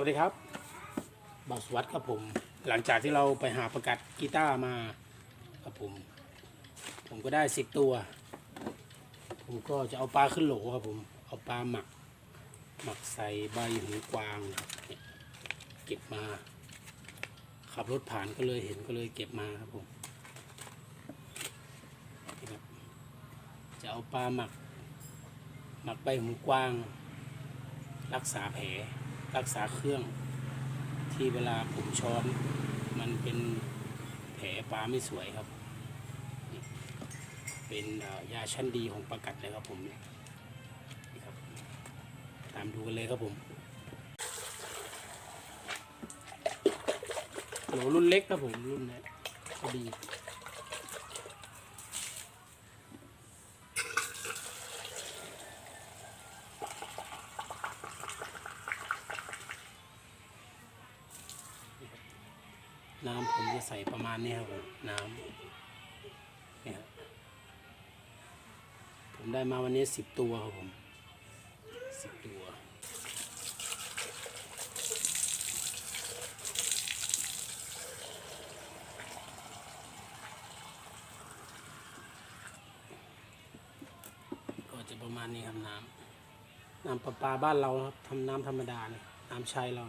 วัสดีครับบอสวัตครับผม หลังจากที่เราไปหาประกัดกีตาร์มาครับผม ผมก็ได้สิบตัว ผมก็จะเอาปลาขึ้นโหลครับผม เอาปลาหมัก หมักใส่ใบหูกวางเก็บมา ขับรถผ่านก็เลยเห็นก็เลยเก็บมาครับผมจะเอาปลาหมัก หมักใบหูกวาง รักษาแผล รักษาเครื่องที่เวลาผมช้อนมันเป็นแผลปลาไม่สวยครับ เป็นยาชั้นดีของประกัดเลยครับผมเนี่ยครับตามดูกันเลยครับผมโหลรุ่นเล็กครับผมรุ่นนี้ดี น้ำผมจะใส่ประมาณนี้ครับผมน้ำเนี่ยผมได้มาวันนี้สิบตัวครับผมสิบตัวก็จะประมาณนี้ครับน้ำน้ำประปาบ้านเราครับทำน้ำธรรมดาเนี่ยน้ำใช้เรา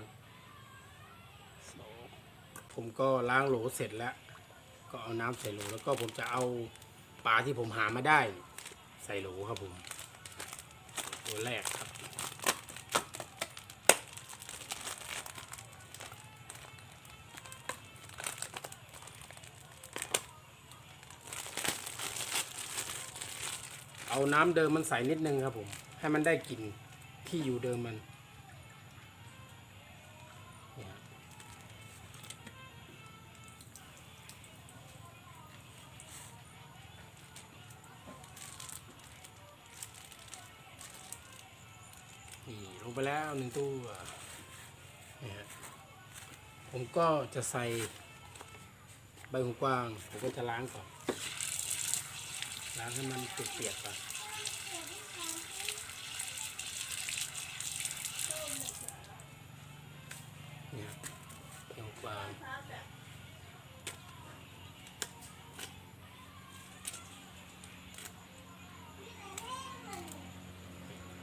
ผมก็ล้างโหลเสร็จแล้ว ก็เอาน้ำใส่โหลแล้วก็ผมจะเอาปลาที่ผมหามาได้ ใส่โหลครับผม ตัวแรกครับ เอาน้ำเดิมมันใส่นิดนึงครับผม ให้มันได้กลิ่นที่อยู่เดิมมัน ลงไปแล้วหนึ่งตัวนี่ฮะผมก็จะใส่ใบหูกวาง ผมก็จะล้างก่อน ล้างให้มันเปียกๆก่อนนี่ครับใบหูกวาง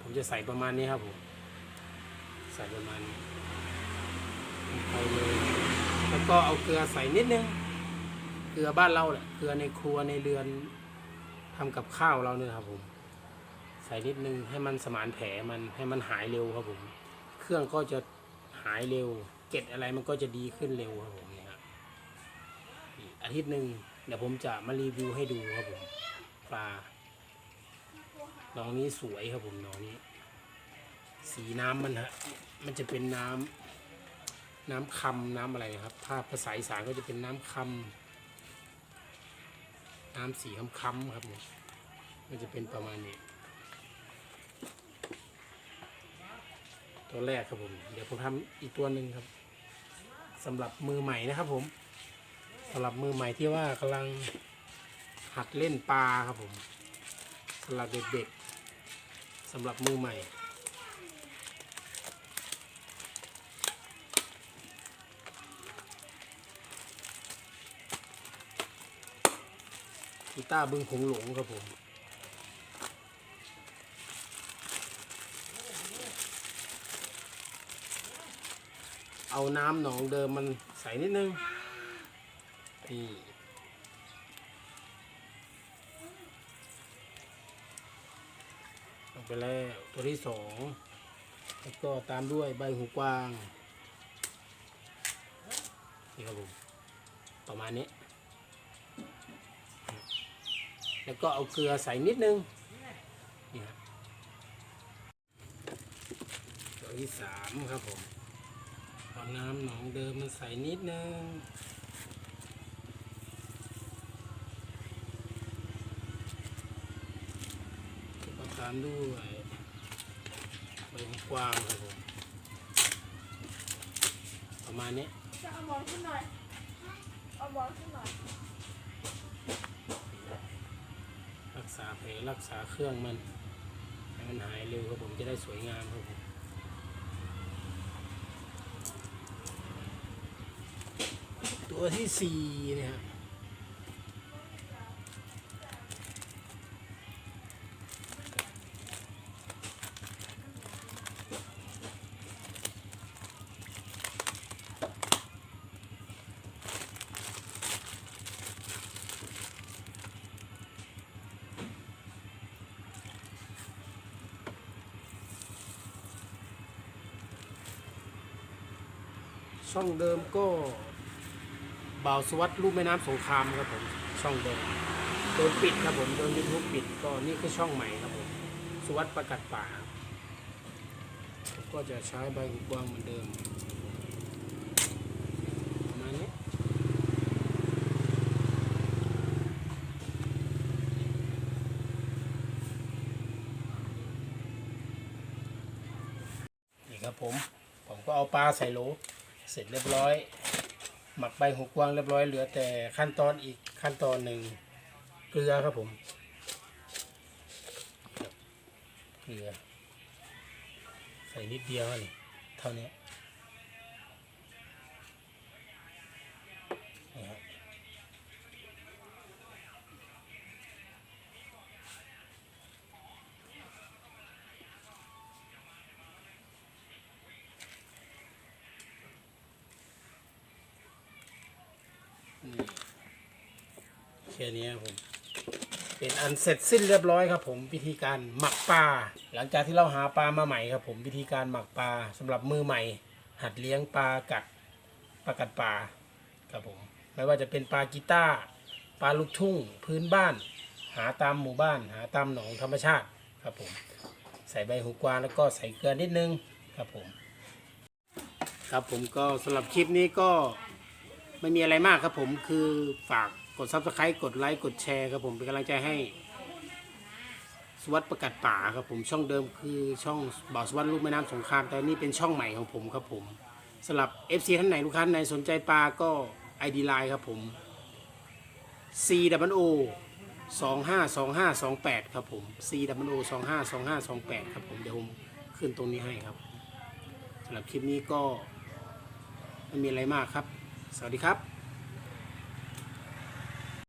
ผมจะใส่ประมาณนี้ครับผม ใส่ประมาณนี้ไปเลยแล้วก็เอาเกลือใส่นิดนึง เกลือบ้านเราแหละ เกลือในครัวในเรือนทำกับข้าวเราเนี่ยครับผม ใส่นิดนึงให้มันสมานแผลมันให้มันหายเร็วครับผม เครื่องก็จะหายเร็ว เกล็ดอะไรมันก็จะดีขึ้นเร็วครับผมเนี่ยครับอาทิตย์หนึ่งเดี๋ยวผมจะมารีวิวให้ดูครับผมปลาน้องนี้สวยครับผมน้องนี้ สีน้ำมันฮะมันจะเป็นน้ำน้ำคำน้ำอะไรครับถ้าภาษาอีสานก็จะเป็นน้ำคำน้ำสีคำๆครับเนี่ยมันจะเป็นประมาณนี้ ตัวแรกครับผม เดี๋ยวผมทำอีกตัวหนึ่งครับสำหรับมือใหม่นะครับผมสำหรับมือใหม่ที่ว่ากำลังหัดเล่นปลาครับผมสำหรับเด็กๆสำหรับมือใหม่ กีตาร์บึงคงหลงครับผมเอาน้ำหนองเดิมมันใส่นิดนึงนี่ลงไปแล้วตัวที่สองแล้วก็ตามด้วยใบหูกวาง นี่ครับผม ประมาณนี้ แล้วก็เอาเกลือใส่นิดนึงนี่ครับตัวที่สามครับผมเอาน้ำหนองเดิมมันใส่นิดนึงประตามด้วยใบกวางครับผมประมาณนี้จะเอาหมอนขึ้นหน่อยเอาหมอนขึ้นหน่อยักษาแผลรักษาเครื่องมันให้มันหายเร็วครับผมจะได้สวยงามครับผมตัวที่สี่นะครับ ช่องเดิมก็บ่าวสวัสดิ์รูปแม่น้ำสงครามครับผมช่องเดิมโดนปิดครับผมโดนยูทูบปิดก็นี่คือช่องใหม่ครับผมสวัสดิ์ประกัดป่าก็จะใช้ใบหูกวางเหมือนเดิมประมาณนี้นี่ครับผม ผมก็เอาปลาใส่โหล เสร็จเรียบร้อย หมักใบหูกวางเรียบร้อยเหลือแต่ขั้นตอนอีกขั้นตอนหนึ่งเกลือครับผมเกลือใส่นิดเดียวนี่เท่านี้ แค่นี้ครับผม เป็นอันเสร็จสิ้นเรียบร้อยครับ ผมวิธีการหมักปลาหลังจากที่เราหาปลามาใหม่ครับ ผมวิธีการหมักปลาสำหรับมือใหม่ หัดเลี้ยงปลากัดปลากัดปลาครับผมไม่ว่าจะเป็นปลากีตาร์ปลาลูกทุ่ง พื้นบ้าน หาตามหมู่บ้าน หาตามหนองธรรมชาติครับผม ใส่ใบหูกวางแล้วก็ใส่เกลือนิดนึงครับผม ครับผมก็สำหรับคลิปนี้ก็ไม่มีอะไรมากครับผมคือฝาก กด subscribe กดไลค์กดแชร์ครับผมเป็นกำลังใจให้ สวัสดิ์ประกาศป่าครับผมช่องเดิมคือช่องบ่าวสวัสดิ์ลูกแม่น้ำสงคราม แต่นี่เป็นช่องใหม่ของผมครับผมสำหรับ FC ท่านไหนลูกค้าไหนสนใจปลาก็ ID Line ครับผม C W O 2 5 2 5 2 8 ครับผม C W O 2 5 2 5 2 8 ครับผมเดี๋ยวผมขึ้นตรงนี้ให้ครับสำหรับคลิปนี้ก็ไม่มีอะไรมากครับ สวัสดีครับ